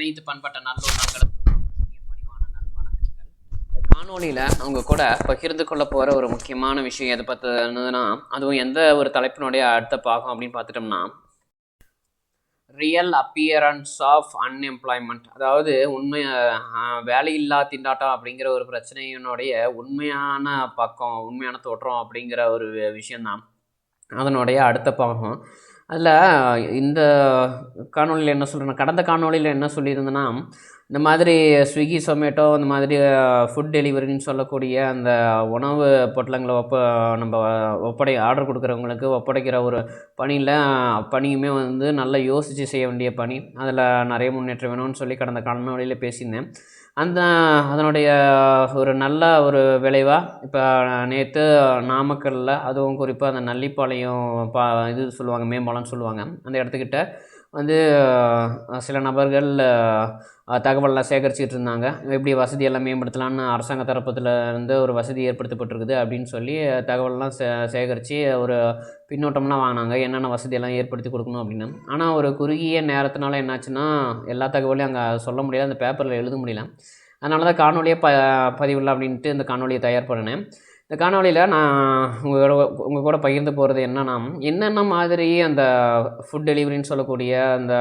அனைத்து பண்பட்ட நல்லுள்ளங்களுக்கும் இனிய பணிவான நல்வணக்கங்கள் காணொளியில் அவங்க கூட பகிர்ந்து கொள்ள போகிற ஒரு முக்கியமான விஷயம் எதை பார்த்ததுன்னா அதுவும் எந்த ஒரு தலைப்பினுடைய அடுத்த பாகம் அப்படின்னு பார்த்துட்டோம்னா ரியல் அப்பியரன்ஸ் ஆஃப் அன்எம்ப்ளாய்மெண்ட் அதாவது உண்மை வேலையில்லா திண்டாட்டம் அப்படிங்கிற ஒரு பிரச்சனையினுடைய உண்மையான பக்கம் உண்மையான தோற்றம் அப்படிங்கிற ஒரு விஷயந்தான் அதனுடைய அடுத்த பாகம் அதில் இந்த காணொளியில் என்ன சொல்கிறேன் கடந்த காணொளியில் என்ன சொல்லியிருந்தேன்னா இந்த மாதிரி ஸ்விக்கி சொமேட்டோ இந்த மாதிரி ஃபுட் டெலிவரின்னு சொல்லக்கூடிய அந்த உணவு பொட்டலங்களை ஒப்ப நம்ம ஒப்படை ஆர்டர் கொடுக்குறவங்களுக்கு ஒப்படைக்கிற ஒரு பணியில் பணியுமே வந்து நல்லா யோசித்து செய்ய வேண்டிய பணி. அதில் நிறைய முன்னேற்றம் வேணும்னு சொல்லி கடந்த காணொளியில் பேசியிருந்தேன். அந்த அதனுடைய ஒரு நல்ல ஒரு விளைவாக இப்போ நேற்று நாமக்கல்லில் அதுவும் குறிப்பாக அந்த நல்லிப்பாளையம் பா இது சொல்லுவாங்க மேம்பாலம்னு சொல்லுவாங்க. அந்த இடத்துக்கிட்ட வந்து சில நபர்கள் தகவல்லாம் சேகரிச்சிட்டு இருந்தாங்க எப்படி வசதியெல்லாம் மேம்படுத்தலாம்னு அரசாங்க தரப்புல இருந்து ஒரு வசதி ஏற்படுத்தப்பட்டிருக்குது அப்படின்னு சொல்லி தகவல்லாம் சே சேகரித்து ஒரு பின்னோட்டம்லாம் வாங்கினாங்க. என்னென்ன வசதியெல்லாம் ஏற்படுத்தி கொடுக்கணும் அப்படின்னு. ஆனால் ஒரு குறுகிய நேரத்தினால என்னாச்சுன்னா எல்லா தகவலையும் அங்கே சொல்ல முடியல. அந்த பேப்பரில் எழுத முடியல. அதனால தான் காணொலியை ப பதிவில்லை அப்படின்ட்டு இந்த காணொலியை தயார் பண்ணினேன். இந்த காணொலியில் நான் உங்களோட உங்கள் கூட பகிர்ந்து போகிறது என்னென்னா என்னென்ன மாதிரி அந்த ஃபுட் டெலிவரின்னு சொல்லக்கூடிய அந்த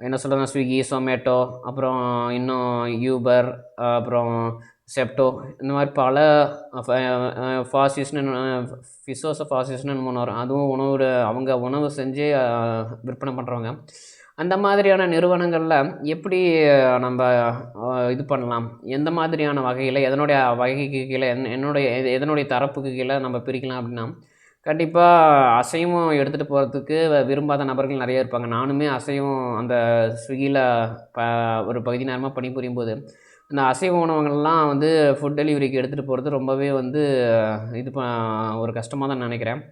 என்ன சொல்கிறது ஸ்விக்கி சொமேட்டோ அப்புறம் இன்னும் யூபர் அப்புறம் செப்டோ இந்த மாதிரி பல ஃபாசிஸ்னு ஃபிசோச ஃபாசிஸ்னு ஒன்று வரும். அதுவும் உணவு அவங்க உணவு செஞ்சு விற்பனை பண்ணுறவங்க அந்த மாதிரியான நிறுவனங்களில் எப்படி நம்ம இது பண்ணலாம்? எந்த மாதிரியான வகையில் எதனுடைய வகைக்கு கீழே என் என்னுடைய எதனுடைய தரப்புக்கு கீழே நம்ம பிரிக்கலாம் அப்படின்னா கண்டிப்பாக அசைவம் எடுத்துகிட்டு போகிறதுக்கு விரும்பாத நபர்கள் நிறைய இருப்பாங்க. நானுமே அசைவம் அந்த ஸ்விக்கியில் ப ஒரு பகுதி நேரமாக பணிபுரியும் போது இந்த அசைவ உணவுகள்லாம் வந்து ஃபுட் டெலிவரிக்கு எடுத்துகிட்டு போகிறது ரொம்பவே வந்து இது ப ஒரு கஷ்டமாக தான் நினைக்கிறேன்.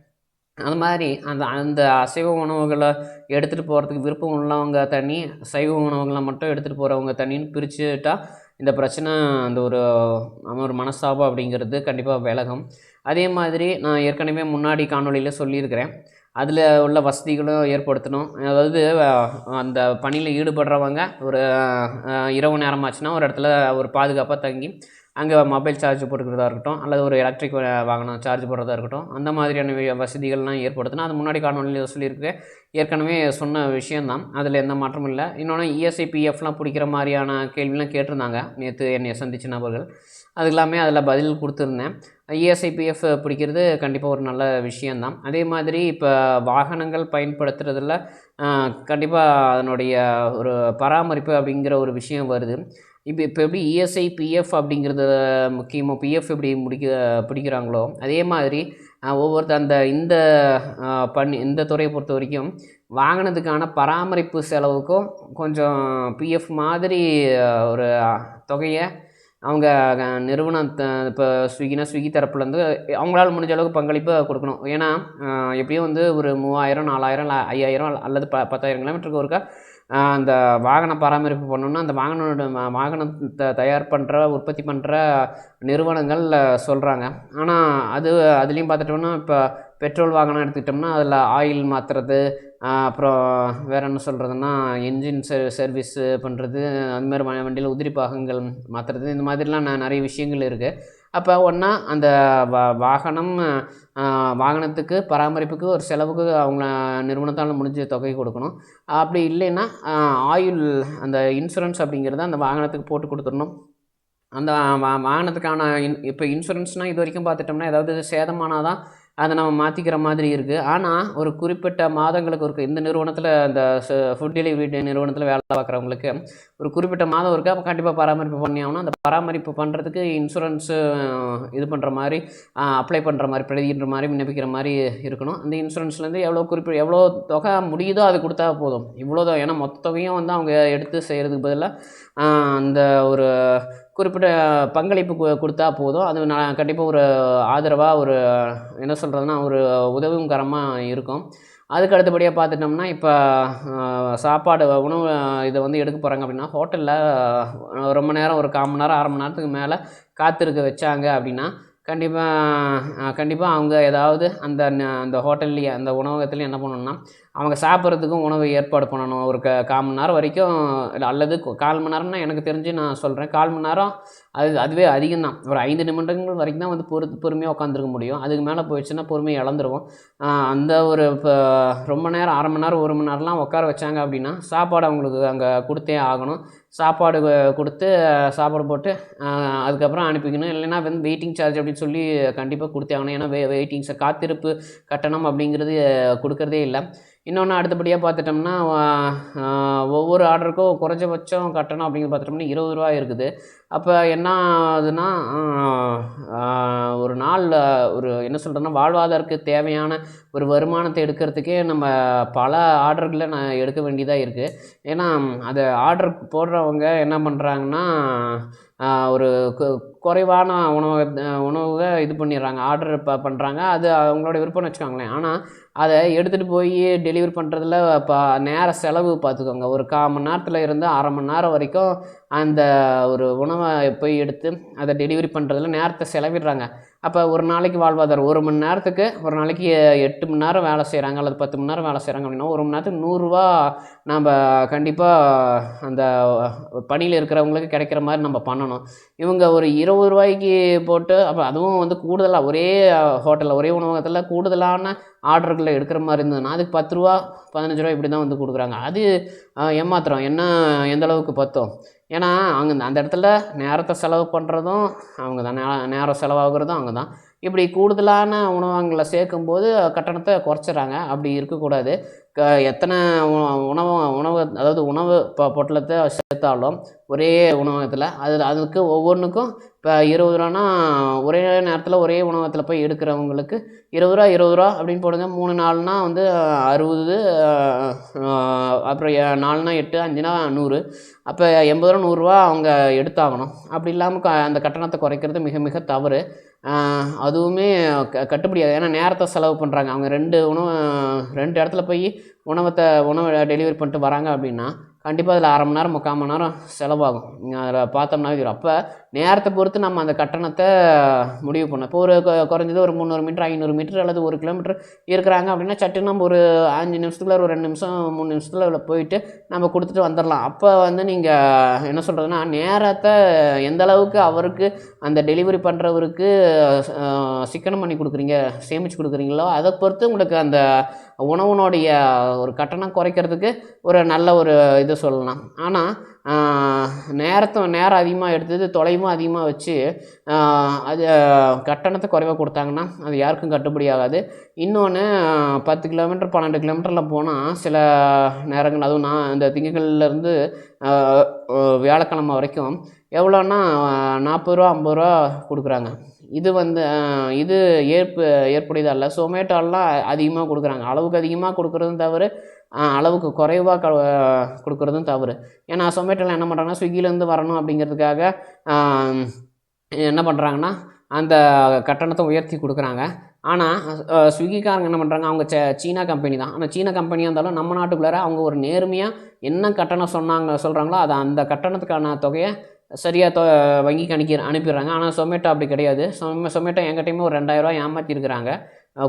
அது மாதிரி அந்த அந்த அசைவ உணவுகளை எடுத்துகிட்டு போகிறதுக்கு விருப்பம் உள்ளவங்க தண்ணி சைவ உணவுகளை மட்டும் எடுத்துகிட்டு போகிறவங்க தண்ணின்னு பிரிச்சுட்டா இந்த பிரச்சனை அந்த ஒரு ஒரு மனஸ்தாபம் அப்படிங்கிறது கண்டிப்பாக விலகும். அதே மாதிரி நான் ஏற்கனவே முன்னாடி காணொளியில் சொல்லியிருக்கிறேன். அதில் உள்ள வசதிகளும் ஏற்படுத்தணும். அதாவது அந்த பணியில் ஈடுபடுறவங்க ஒரு இரவு இரவு நேரமாச்சுன்னா ஒரு இடத்துல ஒரு பாதுகாப்பாக தங்கி அங்கே மொபைல் சார்ஜ் போட்டுக்கிறதா இருக்கட்டும் அல்லது ஒரு எலக்ட்ரிக் வாகனம் சார்ஜ் போடுறதா இருக்கட்டும் அந்த மாதிரியான வசதிகள்லாம் ஏற்படுத்தணும். அது முன்னாடி காணொலியில் சொல்லியிருக்கேன் ஏற்கனவே சொன்ன விஷயந்தான் அதில் எந்த மாற்றமும் இல்லை. இன்னொன்று இஎஸ்ஐ பிஎஃப்லாம் பிடிக்கிற மாதிரியான கேள்விலாம் கேட்டிருந்தாங்க. நேற்று என்னை சந்திச்ச நபர்கள். அது எல்லாமே அதில் பதில் கொடுத்துருந்தேன். இஎஸ்ஐ பிஎஃப் பிடிக்கிறது கண்டிப்பாக ஒரு நல்ல விஷயந்தான். அதே மாதிரி இப்போ வாகனங்கள் பயன்படுத்துறதுல கண்டிப்பாக அதனுடைய ஒரு பராமரிப்பு அப்படிங்கிற ஒரு விஷயம் வருது. இப்போ இப்போ எப்படி இஎஸ்ஐ பிஎஃப் அப்படிங்கிறது முக்கியமாக பிஎஃப் எப்படி முடிக்க பிடிக்கிறாங்களோ அதே மாதிரி ஒவ்வொருத்த அந்த இந்த பண்ணி இந்த துறையை பொறுத்த வரைக்கும் வாங்கினதுக்கான பராமரிப்பு செலவுக்கும் கொஞ்சம் பிஎஃப் மாதிரி ஒரு தொகையை அவங்க நிறுவனம் இப்போ ஸ்விக்கினா ஸ்விக்கி தரப்புலேருந்து அவங்களால முடிஞ்ச அளவுக்கு பங்களிப்பு கொடுக்கணும். ஏன்னா எப்படியும் வந்து ஒரு மூவாயிரம் நாலாயிரம் ஐயாயிரம் அல்லது ப பத்தாயிரம் கிலோமீட்டருக்கு ஒருக்கா அந்த வாகன பராமரிப்பு பண்ணணும்னா அந்த வாகனோட வாகனத்தை தயார் பண்ணுற உற்பத்தி பண்ணுற நிறுவனங்கள் சொல்கிறாங்க ஆனால் அது அதுலேயும் பார்த்துட்டோம்னா இப்போ பெட்ரோல் வாகனம் எடுத்துக்கிட்டோம்னா அதில் ஆயில் மாற்றுறது அப்புறம் வேறு என்ன சொல்கிறதுன்னா என்ஜின் சர் சர்வீஸு பண்ணுறது அதுமாதிரி வ வண்டியில் உதிரி பாகங்கள் மாற்றுறது இந்த மாதிரிலாம் நான் நிறைய விஷயங்கள் இருக்குது அப்போ ஒன்றா அந்த வா வாகனம் வாகனத்துக்கு பராமரிப்புக்கு ஒரு செலவுக்கு அவங்க நிறுவனத்தால் முடிஞ்ச தொகை கொடுக்கணும். அப்படி இல்லைன்னா ஆயுள் அந்த இன்சூரன்ஸ் அப்படிங்கிறத அந்த வாகனத்துக்கு போட்டு கொடுத்துடணும். அந்த வா- வாகனத்துக்கான இன் இப்போ இன்சூரன்ஸ்னால் இது வரைக்கும் பார்த்துட்டோம்னா ஏதாவது சேதமானால் தான் அதை நம்ம மாற்றிக்கிற மாதிரி இருக்குது ஆனால் ஒரு குறிப்பிட்ட மாதங்களுக்கு ஒரு இந்த நிறுவனத்தில் இந்த ஃபுட் டெலிவரி நிறுவனத்தில் வேலை பார்க்குறவங்களுக்கு ஒரு குறிப்பிட்ட மாதம் இருக்குது அப்போ கண்டிப்பாக பராமரிப்பு பண்ணி ஆகணும். அந்த பராமரிப்பு பண்ணுறதுக்கு இன்சூரன்ஸு இது பண்ணுற மாதிரி அப்ளை பண்ணுற மாதிரி பிரதிகின்ற மாதிரி விண்ணப்பிக்கிற மாதிரி இருக்கணும். அந்த இன்சூரன்ஸ்லேருந்து எவ்வளோ குறிப்பிட்ட எவ்வளோ தொகை முடியுதோ அது கொடுத்தா போதும். இவ்வளோ தான் ஏன்னா மொத்த தொகையும் வந்து அவங்க எடுத்து செய்கிறதுக்கு பதிலாக அந்த ஒரு குறிப்பிட்ட பங்களிப்பு கொடுத்தா போதும். அது நான் கண்டிப்பாக ஒரு ஆதரவாக ஒரு என்ன சொல்கிறதுனா ஒரு உதவும் கரமாக இருக்கும். அதுக்கு அடுத்தபடியாக பார்த்துட்டோம்னா இப்போ சாப்பாடு உணவு இதை வந்து எடுக்க போகிறாங்க அப்படின்னா ஹோட்டலில் ரொம்ப நேரம் ஒரு கால் மணி நேரம் அரை மணி நேரத்துக்கு மேலே காத்திருக்க வச்சாங்க அப்படின்னா கண்டிப்பாக கண்டிப்பாக அவங்க ஏதாவது அந்த அந்த ஹோட்டல்லையே அந்த உணவகத்துலேயும் என்ன பண்ணணும்னா அவங்க சாப்பிட்றதுக்கும் உணவு ஏற்பாடு பண்ணணும். ஒரு க கால் மணி நேரம் வரைக்கும் அல்லது கால் மணி நேரம்னா எனக்கு தெரிஞ்சு நான் சொல்கிறேன் கால் மணி நேரம் அது அதுவே அதிகம்தான் ஒரு ஐந்து நிமிடங்கள் வரைக்கும் தான் வந்து பொறு பொறுமையாக உட்காந்துருக்க முடியும். அதுக்கு மேலே போயிடுச்சுன்னா பொறுமையை இழந்துருவோம் அந்த ஒரு இப்போ ரொம்ப நேரம் அரை மணி நேரம் ஒரு மணி நேரம்லாம் உட்கார வச்சாங்க அப்படின்னா சாப்பாடு அவங்களுக்கு அங்கே கொடுத்தே ஆகணும். சாப்பாடு கொடுத்து சாப்பாடு போட்டு அதுக்கப்புறம் அனுப்பிக்கணும். இல்லைன்னா வந்து வெயிட்டிங் சார்ஜ் அப்படின்னு சொல்லி கண்டிப்பாக கொடுத்தே ஆகணும். ஏன்னா வெ வெயிட்டிங் காத்திருப்பு கட்டணம் அப்படிங்கிறது கொடுக்கறதே இல்லை. இன்னொன்று அடுத்தபடியாக பார்த்துட்டோம்னா ஒவ்வொரு ஆர்டருக்கும் குறைஞ்சபட்சம் கட்டணம் அப்படிங்கிறது பார்த்துட்டோம்னா இருபது ரூபா இருக்குது. அப்போ என்ன ஆகுதுன்னா ஒரு நாள் ஒரு என்ன சொல்கிறேன்னா வாழ்வாதாரத்துக்கு தேவையான ஒரு வருமானத்தை எடுக்கிறதுக்கே நம்ம பல ஆர்டர்களை நான் எடுக்க வேண்டியதாக இருக்குது ஏன்னா அதை ஆர்டர் போடுறவங்க என்ன பண்ணுறாங்கன்னா ஒரு குறைவான உணவை உணவுக இது பண்ணிடுறாங்க ஆர்டர் ப பண்ணுறாங்க அது அவங்களோட விருப்பம்னு வச்சுக்கோங்களேன். ஆனால் அதை எடுத்துகிட்டு போய் டெலிவரி பண்ணுறதுல இப்போ நேர செலவு பார்த்துக்கோங்க. ஒரு கால் மணி நேரத்தில் இருந்து அரை மணி நேரம் வரைக்கும் அந்த ஒரு உணவை போய் எடுத்து அதை டெலிவரி பண்ணுறதுல நேரத்தை செலவிடுறாங்க. அப்போ ஒரு நாளைக்கு வாழ்வாதாரம் ஒரு மணி நேரத்துக்கு ஒரு நாளைக்கு எட்டு மணி நேரம் வேலை செய்கிறாங்க அல்லது பத்து மணி நேரம் வேலை செய்கிறாங்க அப்படின்னா ஒரு மணி நேரத்துக்கு நூறுரூவா நம்ம கண்டிப்பாக அந்த பணியில் இருக்கிறவங்களுக்கு கிடைக்கிற மாதிரி நம்ம பண்ணணும். இவங்க ஒரு இருபது ரூபாய்க்கு போட்டு அப்போ அதுவும் வந்து கூடுதலாக ஒரே ஹோட்டலில் ஒரே உணவகத்தில் கூடுதலான ஆர்டர்களை எடுக்கிற மாதிரி இருந்ததுன்னா அதுக்கு பத்து ரூபா பதினஞ்சு ரூபா இப்படி தான் வந்து கொடுக்குறாங்க. அது ஏமாத்திரம் என்ன எந்த அளவுக்கு பத்தும்? ஏன்னா அங்கே அந்த இடத்துல நேரத்தை செலவு பண்ணுறதும் அவங்க தான் நே- நேரம் செலவாகிறதும் அவங்க தான். இப்படி கூடுதலான உணவகங்களை சேர்க்கும்போது கட்டணத்தை குறைச்சிட்றாங்க. அப்படி இருக்கக்கூடாது. எத்தனை உணவு உணவு அதாவது உணவு பொ பொட்டலத்தை சேர்த்தாலும் ஒரே உணவகத்தில் அது அதுக்கு ஒவ்வொன்றுக்கும் இப்போ இருபது ரூபான்னா ஒரே நேரத்தில் ஒரே உணவகத்தில் போய் எடுக்கிறவங்களுக்கு இருபது ரூபா இருபது ரூபா அப்படின்னு போடுங்க. மூணு நாள்னால் வந்து அறுபது அப்புறம் நாலுனா எட்டு அஞ்சுனா நூறு. அப்போ எண்பது ரூபா நூறுரூவா அவங்க எடுத்தாகணும். அப்படி இல்லாமல் க அந்த கட்டணத்தை குறைக்கிறது மிக மிக தவறு. அதுவுமே க கட்டுப்படியாது ஏன்னா நேரத்தை செலவு பண்ணுறாங்க அவங்க ரெண்டு உணவு ரெண்டு இடத்துல போய் உணவத்தை உணவை டெலிவரி பண்ணிட்டு வராங்க அப்படின்னா கண்டிப்பாக அதில் அரை மணி நேரம் முக்கால் மணி நேரம் செலவாகும். அதில் பார்த்தோம்னா தெரியும் அப்போ நேரத்தை பொறுத்து நம்ம அந்த கட்டணத்தை முடிவு பண்ணோம் இப்போ ஒரு குறைஞ்சது ஒரு முந்நூறு மீட்டர் ஐநூறு மீட்டர் அல்லது ஒரு கிலோமீட்டர் இருக்கிறாங்க அப்படின்னா சட்டு நம்ம ஒரு அஞ்சு நிமிஷத்துக்குள்ள ஒரு ரெண்டு நிமிஷம் மூணு நிமிஷத்தில் அதில் போயிட்டு நம்ம கொடுத்துட்டு வந்துடலாம். அப்போ வந்து நீங்கள் என்ன சொல்கிறதுனா நேரத்தை எந்த அளவுக்கு அவருக்கு அந்த டெலிவரி பண்ணுறவருக்கு சிக்கனம் பண்ணி கொடுக்குறீங்க சேமித்து கொடுக்குறீங்களோ அதை பொறுத்து உங்களுக்கு அந்த உணவுனுடைய ஒரு கட்டணம் குறைக்கிறதுக்கு ஒரு நல்ல ஒரு இது சொல்லலாம். ஆனால் நேரத்தை நேரம் அதிகமாக எடுத்தது தொலைவும் அதிகமாக வச்சு அது கட்டணத்தை குறைவாக கொடுத்தாங்கன்னா அது யாருக்கும் கட்டுப்படி ஆகாது. இன்னொன்று பத்து கிலோமீட்டர் பன்னெண்டு கிலோமீட்டரில் போனால் சில நேரங்கள் அதுவும் நான் இந்த திங்கள்லேருந்து வியாழக்கிழமை வரைக்கும் எவ்வளோன்னா நாற்பது ரூபா ஐம்பது ரூபா கொடுக்குறாங்க. இது வந்து இது ஏற்பு ஏற்புடையது அல்ல. சொமேட்டோலாம் அதிகமாக கொடுக்குறாங்க. அளவுக்கு அதிகமாக கொடுக்குறதும் தவிர அளவுக்கு குறைவாக க கொடுக்குறதும் தவறு. ஏன்னா சொமேட்டோவில் என்ன பண்ணுறாங்கன்னா ஸ்விக்கிலேருந்து வரணும் அப்படிங்கிறதுக்காக என்ன பண்ணுறாங்கன்னா அந்த கட்டணத்தை உயர்த்தி கொடுக்குறாங்க. ஆனால் ஸ்விக்கிக்காரங்க என்ன பண்ணுறாங்க அவங்க ச சீனா கம்பெனி தான். ஆனால் சீனா கம்பெனியாக இருந்தாலும் நம்ம நாட்டுக்குள்ளார அவங்க ஒரு நேர்மையாக என்ன கட்டணம் சொன்னாங்க சொல்கிறாங்களோ அதை அந்த கட்டணத்துக்கான தொகையை சரியாக தொ வங்கிக்கு அனுப்பி அனுப்பிடுறாங்க. ஆனால் சொமேட்டோ அப்படி கிடையாது. சொம சொமேட்டோ என்கிட்டையுமே ஒரு ரெண்டாயிரரூவா ஏமாற்றிருக்கிறாங்க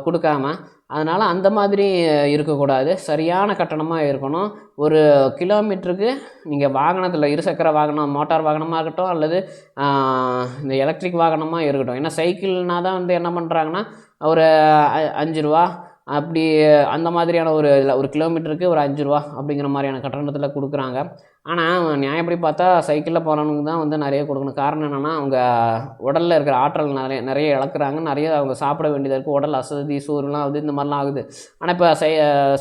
கொடுக்காம. அதனால் அந்த மாதிரி இருக்கக்கூடாது. சரியான கட்டணமாக இருக்கணும். ஒரு கிலோமீட்டருக்கு நீங்கள் வாகனத்தில் இருசக்கர வாகனம் மோட்டார் வாகனமாக இருக்கட்டும் அல்லது இந்த எலக்ட்ரிக் வாகனமாக இருக்கட்டும். ஏன்னா சைக்கிள்னால் தான் வந்து என்ன பண்ணுறாங்கன்னா ஒரு அ- அஞ்சு ரூபா அப்படி அந்த மாதிரியான ஒரு ஒரு கிலோமீட்டருக்கு ஒரு அஞ்சு ரூபா அப்படிங்கிற மாதிரியான கட்டணத்தில் கொடுக்குறாங்க. ஆனால் நியாயப்படி பார்த்தா சைக்கிளில் போகிறவனுக்கு தான் வந்து நிறைய கொடுக்கணும். காரணம் என்னென்னா அவங்க உடலில் இருக்கிற ஆற்றல் நிறைய நிறைய இழக்கிறாங்க. நிறைய அவங்க சாப்பிட வேண்டியதாக இருக்குது உடல் அசதி சோறுலாம் ஆகுது இந்த மாதிரிலாம் ஆகுது. ஆனால் இப்போ சை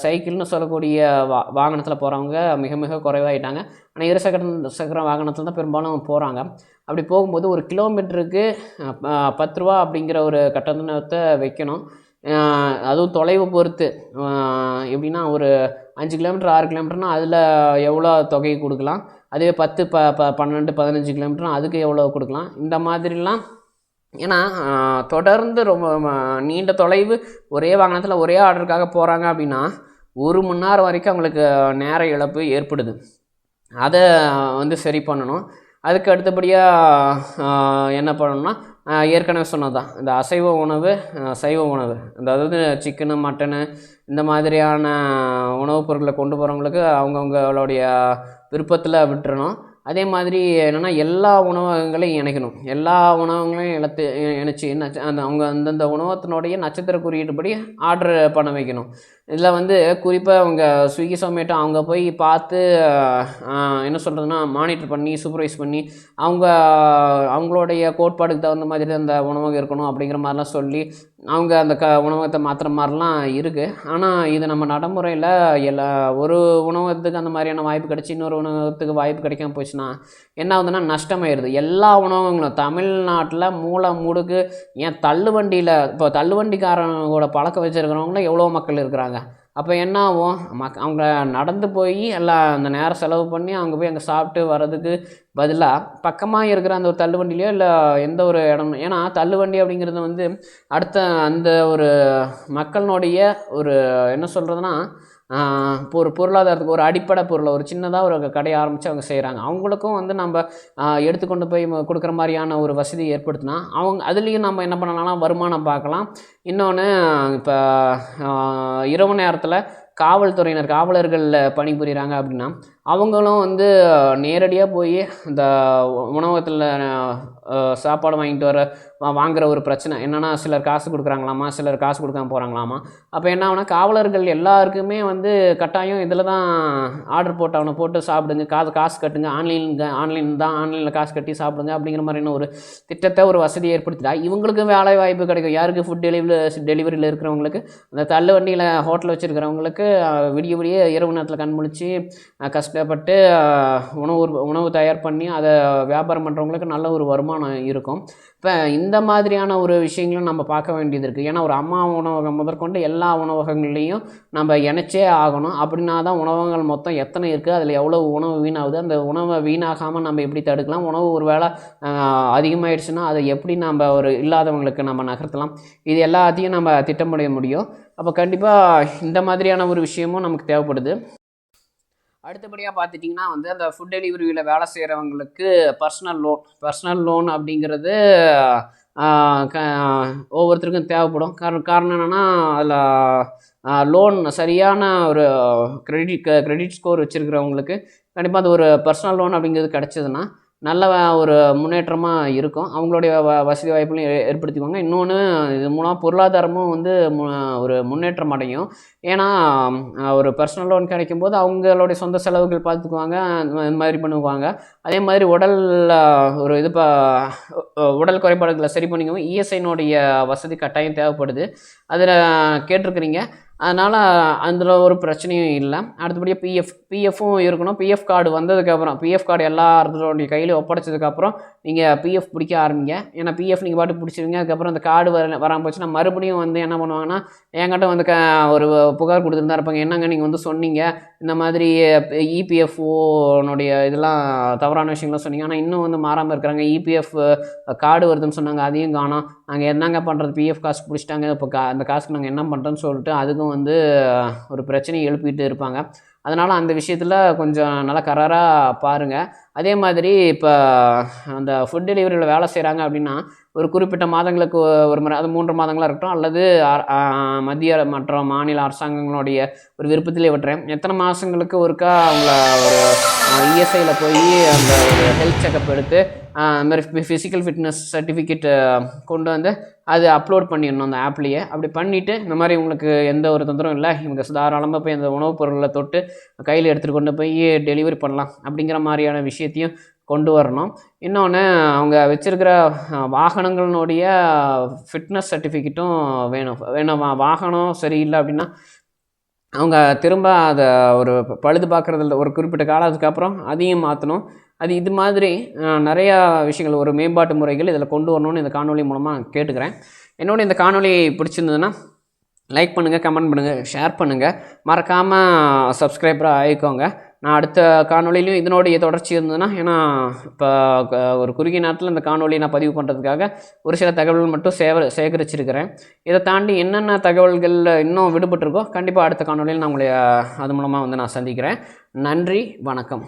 சைக்கிள்னு சொல்லக்கூடிய வா வாகனத்தில் போகிறவங்க மிக மிக குறைவாயிட்டாங்க. ஆனால் இருசக்கர சக்கர வாகனத்தில் தான் பெரும்பாலும் போகிறாங்க அப்படி போகும்போது ஒரு கிலோமீட்டருக்கு பத்து ரூபா அப்படிங்கிற ஒரு கட்டணத்தை வைக்கணும். அதுவும் தொலைவு பொறுத்து. எப்படின்னா ஒரு அஞ்சு கிலோமீட்டர் ஆறு கிலோமீட்டர்னால் அதில் எவ்வளோ தொகை கொடுக்கலாம்? அதுவே பத்து ப ப பன்னெண்டு பதினஞ்சு கிலோமீட்டர்னா அதுக்கு எவ்வளோ கொடுக்கலாம்? இந்த மாதிரிலாம் ஏன்னா தொடர்ந்து ரொம்ப நீண்ட தொலைவு ஒரே வாகனத்தில் ஒரே ஆர்டருக்காக போகிறாங்க அப்படின்னா ஒரு மணி நேரம் வரைக்கும் அவங்களுக்கு நேர இழப்பு ஏற்படுது. அதை வந்து சரி பண்ணணும். அதுக்கு அடுத்தபடியாக என்ன பண்ணணும்னா ஏற்கனவே சொன்னது தான் இந்த அசைவ உணவு சைவ உணவு. அதாவது சிக்கனு மட்டனு இந்த மாதிரியான உணவுப் பொருட்களை கொண்டு போகிறவங்களுக்கு அவங்கவுங்களுடைய விருப்பத்தில் விட்டுறணும். அதே மாதிரி என்னென்னா எல்லா உணவகங்களையும் இணைக்கணும். எல்லா உணவகங்களையும் இழத்து இணைச்சி நட்ச அந்த அவங்க அந்தந்த உணவகத்தினுடைய நட்சத்திர குறியீடுபடி ஆர்டர் பண்ண வைக்கணும். இதில் வந்து குறிப்பாக அவங்க ஸ்விக்கி சொமேட்டோ அவங்க போய் பார்த்து என்ன சொல்கிறதுனா மானிட்டர் பண்ணி சூப்பர்வைஸ் பண்ணி அவங்க அவங்களுடைய கோட்பாடுக்கு தகுந்த மாதிரி அந்த உணவகம் இருக்கணும் அப்படிங்கிற மாதிரிலாம் சொல்லி அவங்க அந்த க உணவகத்தை மாற்றுற மாதிரிலாம் இருக்குது ஆனால் இது நம்ம நடைமுறையில் எல்லா ஒரு உணவகத்துக்கு அந்த மாதிரியான வாய்ப்பு கிடச்சி இன்னொரு உணவகத்துக்கு வாய்ப்பு கிடைக்காம போச்சுன்னா என்ன ஆகுதுன்னா நஷ்டமாயிடுது எல்லா உணவகங்களும் தமிழ்நாட்டில் மூளை முடுக்கு ஏன் தள்ளுவண்டியில் இப்போ தள்ளுவண்டிக்காரங்களோட பழக்கம் வச்சுருக்கிறவங்களும் எவ்வளோ மக்கள் இருக்கிறாங்க. அப்போ என்ன ஆகும் மக் அவங்க நடந்து போய் எல்லாம் அந்த நேரம் செலவு பண்ணி அவங்க போய் அங்கே சாப்பிட்டு வர்றதுக்கு பதிலாக பக்கமாக இருக்கிற அந்த ஒரு தள்ளுவண்டிலையோ இல்லை எந்த ஒரு இடம் ஏன்னா தள்ளுவண்டி அப்படிங்கிறது வந்து அடுத்த அந்த ஒரு மக்களினுடைய ஒரு என்ன சொல்கிறதுனா இப்போ ஒரு பொருளாதாரத்துக்கு ஒரு அடிப்படை பொருளை ஒரு சின்னதாக ஒரு கடையை ஆரம்பித்து அவங்க செய்கிறாங்க அவங்களுக்கும் வந்து நம்ம எடுத்துக்கொண்டு போய் கொடுக்குற மாதிரியான ஒரு வசதி ஏற்படுத்தினா அவங்க அதுலேயும் நம்ம என்ன பண்ணலாம்னா வருமானம் பார்க்கலாம். இன்னொன்று இப்போ இரவு நேரத்தில் காவல்துறையினர் காவலர்களில் பணிபுரிகிறாங்க அப்படின்னா அவங்களும் வந்து நேரடியாக போய் இந்த உணவகத்தில் சாப்பாடு வாங்கிட்டு வர வா- வாங்குற ஒரு பிரச்சனை. என்னென்னா சிலர் காசு கொடுக்குறாங்களாமா? சிலர் காசு கொடுக்காம போகிறாங்களாமா அப்போ என்ன ஆகுனா காவலர்கள் எல்லாருக்குமே வந்து கட்டாயம் இதில் தான் ஆர்டர் போட்டு அவனை போட்டு சாப்பிடுங்க. காசு காசு கட்டுங்க. ஆன்லைன் ஆன்லைன் தான் ஆன்லைனில் காசு கட்டி சாப்பிடுங்க அப்படிங்கிற மாதிரியான ஒரு திட்டத்தை ஒரு வசதி ஏற்படுத்திட்டா இவங்களுக்கும் வேலை வாய்ப்பு கிடைக்கும். யாருக்கு ஃபுட் டெலிவரி டெலிவரியில் இருக்கிறவங்களுக்கு அந்த தள்ளு வண்டியில் ஹோட்டல் வச்சுருக்கிறவங்களுக்கு விடிய விடிய இரவு நேரத்தில் கண் முழிச்சு அஹ், கஷ்டப்பட்டு உணவு உணவு தயார் பண்ணி அதை வியாபாரம் பண்ணுறவங்களுக்கு நல்ல ஒரு வருமானம் இருக்கும். இப்போ இந்த மாதிரியான ஒரு விஷயங்களும் நம்ம பார்க்க வேண்டியது இருக்குது ஏன்னா ஒரு அம்மா உணவகம் முதற்கொண்டு எல்லா உணவகங்கள்லேயும் நம்ம இணைச்சே ஆகணும். அப்படின்னா தான் உணவகங்கள் மொத்தம் எத்தனை இருக்குது அதில் எவ்வளோ உணவு வீணாகுது? அந்த உணவை வீணாகாமல் நம்ம எப்படி தடுக்கலாம்? உணவு ஒரு வேளை அதிகமாகிடுச்சுன்னா அதை எப்படி நம்ம ஒரு இல்லாதவங்களுக்கு நம்ம நகர்த்தலாம்? இது எல்லாத்தையும் நம்ம திட்டமிட முடியும். அப்போ கண்டிப்பாக இந்த மாதிரியான ஒரு விஷயமும் நமக்கு தேவைப்படுது. அடுத்தபடியாக பார்த்துட்டிங்கன்னா வந்து அந்த ஃபுட் டெலிவரியில் வேலை செய்கிறவங்களுக்கு பர்சனல் லோன் பர்சனல் லோன் அப்படிங்கிறது க ஒவ்வொருத்தருக்கும் தேவைப்படும். காரணம் காரணம் என்னென்னா அதில் லோன் சரியான ஒரு கிரெடிட் கிரெடிட் ஸ்கோர் வச்சுருக்கிறவங்களுக்கு கண்டிப்பாக அது ஒரு பர்சனல் லோன் அப்படிங்கிறது கிடச்சதுன்னா நல்ல ஒரு முன்னேற்றமாக இருக்கும். அவங்களுடைய வ வசதி வாய்ப்புகளையும் ஏ- ஏற்படுத்திக்குவாங்க. இன்னொன்று இது மூலம் பொருளாதாரமும் வந்து மு- ஒரு முன்னேற்றம் அடையும். ஏன்னா ஒரு பர்சனல் லோன் கிடைக்கும் போது அவங்களுடைய சொந்த செலவுகள் பார்த்துக்குவாங்க. இந்த மாதிரி பண்ணுவாங்க. அதே மாதிரி உடல் ஒரு இது ப உடல் குறைபாடுகளை சரி பண்ணிக்கவும் இஎஸ்ஐனுடைய வசதி கட்டாயம் தேவைப்படுது. அதில் கேட்டிருக்கிறீங்க. அதனால் அதில் ஒரு பிரச்சனையும் இல்லை. அடுத்தபடியாக பிஎஃப் பிஎஃப்பும் இருக்கணும். பிஎஃப் கார்டு வந்ததுக்கப்புறம் பிஎஃப் கார்டு எல்லாத்தோடைய கையிலையும் ஒப்படைச்சதுக்கப்புறம் நீங்கள் பிஎஃப் பிடிக்க ஆரம்பிங்க. ஏன்னா பிஎஃப் நீங்கள் பாட்டு பிடிச்சிருங்க அதுக்கப்புறம் அந்த கார்டு வர வராமல் போச்சுன்னா மறுபடியும் வந்து என்ன பண்ணுவாங்கன்னா என்கிட்ட வந்து க ஒரு புகார் கொடுத்துருந்தா இருப்பாங்க. என்னங்க நீங்கள் வந்து சொன்னீங்க? இந்த மாதிரி இபிஎஃப்ஓனுடைய இதெல்லாம் தவறான விஷயங்கள்லாம் சொன்னீங்க. ஆனால் இன்னும் வந்து மாறாமல் இருக்கிறாங்க. இபிஎஃப் கார்டு வருதுன்னு சொன்னாங்க. அதையும் காணோம். நாங்கள் என்னங்க பண்ணுறது பிஎஃப் காசு பிடிச்சிட்டாங்க. இப்போ கா அந்த காசுக்கு நாங்கள் என்ன பண்ணுறோன்னு சொல்லிட்டு அதுக்கும் வந்து ஒரு பிரச்சனையை எழுப்பிட்டு இருப்பாங்க. அதனால் அந்த விஷயத்தில் கொஞ்சம் நல்லா கராராக பாருங்கள் அதே மாதிரி இப்போ அந்த ஃபுட் டெலிவரியில் வேலை செய்கிறாங்க அப்படின்னா ஒரு குறிப்பிட்ட மாதங்களுக்கு ஒரு முறை அது மூன்று மாதங்களாக இருக்கட்டும் அல்லது மத்திய மற்ற மாநில அரசாங்கங்களுடைய ஒரு விருப்பத்திலே விட்டுறேன். எத்தனை மாதங்களுக்கு ஒருக்கா அவங்கள ஒரு இஎஸ்ஐயில் போய் அந்த ஒரு ஹெல்த் செக்கப் எடுத்து அந்த மாதிரி ஃபிசிக்கல் ஃபிட்னஸ் சர்டிஃபிகேட் கொண்டு வந்து அது அப்லோட் பண்ணிடணும் அந்த ஆப்லேயே அப்படி பண்ணிவிட்டு இந்த மாதிரி உங்களுக்கு எந்த ஒரு தொந்தரவும் இல்லை. இவங்க தாராளமாக போய் அந்த உணவுப் பொருளை தொட்டு கையில் எடுத்துகிட்டு கொண்டு போய் டெலிவரி பண்ணலாம். அப்படிங்கிற மாதிரியான விஷயத்தையும் கொண்டு வரணும். இன்னொன்று அவங்க வச்சுருக்கிற வாகனங்களினுடைய ஃபிட்னஸ் சர்டிஃபிகேட்டும் வேணும். வேணும். வாகனம் சரியில்லை அப்படின்னா அவங்க திரும்ப அதை ஒரு பழுது பார்க்குறதுல ஒரு குறிப்பிட்ட காலத்துக்கு அப்புறம் அதையும் மாற்றணும் அது இது மாதிரி நிறையா விஷயங்கள் ஒரு மேம்பாட்டு முறைகள் இதில் கொண்டு வரணும்னு இந்த காணொலி மூலமாக கேட்டுக்கிறேன். என்னோட இந்த காணொலி பிடிச்சிருந்ததுன்னா லைக் பண்ணுங்கள் கமெண்ட் பண்ணுங்கள் ஷேர் பண்ணுங்கள் மறக்காமல் சப்ஸ்கிரைபராக ஆகிக்கோங்க நான் அடுத்த காணொளியிலையும் இதனுடைய தொடர்ச்சி இருந்ததுன்னா ஏன்னா இப்போ ஒரு குறுகிய நேரத்தில் இந்த காணொலியை நான் பதிவு பண்ணுறதுக்காக ஒரு சில தகவல்கள் மட்டும் சேவ சேகரிச்சிருக்கிறேன். இதை தாண்டி என்னென்ன தகவல்களில் இன்னும் விடுபட்டிருக்கோ கண்டிப்பாக அடுத்த காணொலியில் நான் உங்களை அது மூலமாக வந்து நான் சந்திக்கிறேன். நன்றி வணக்கம்.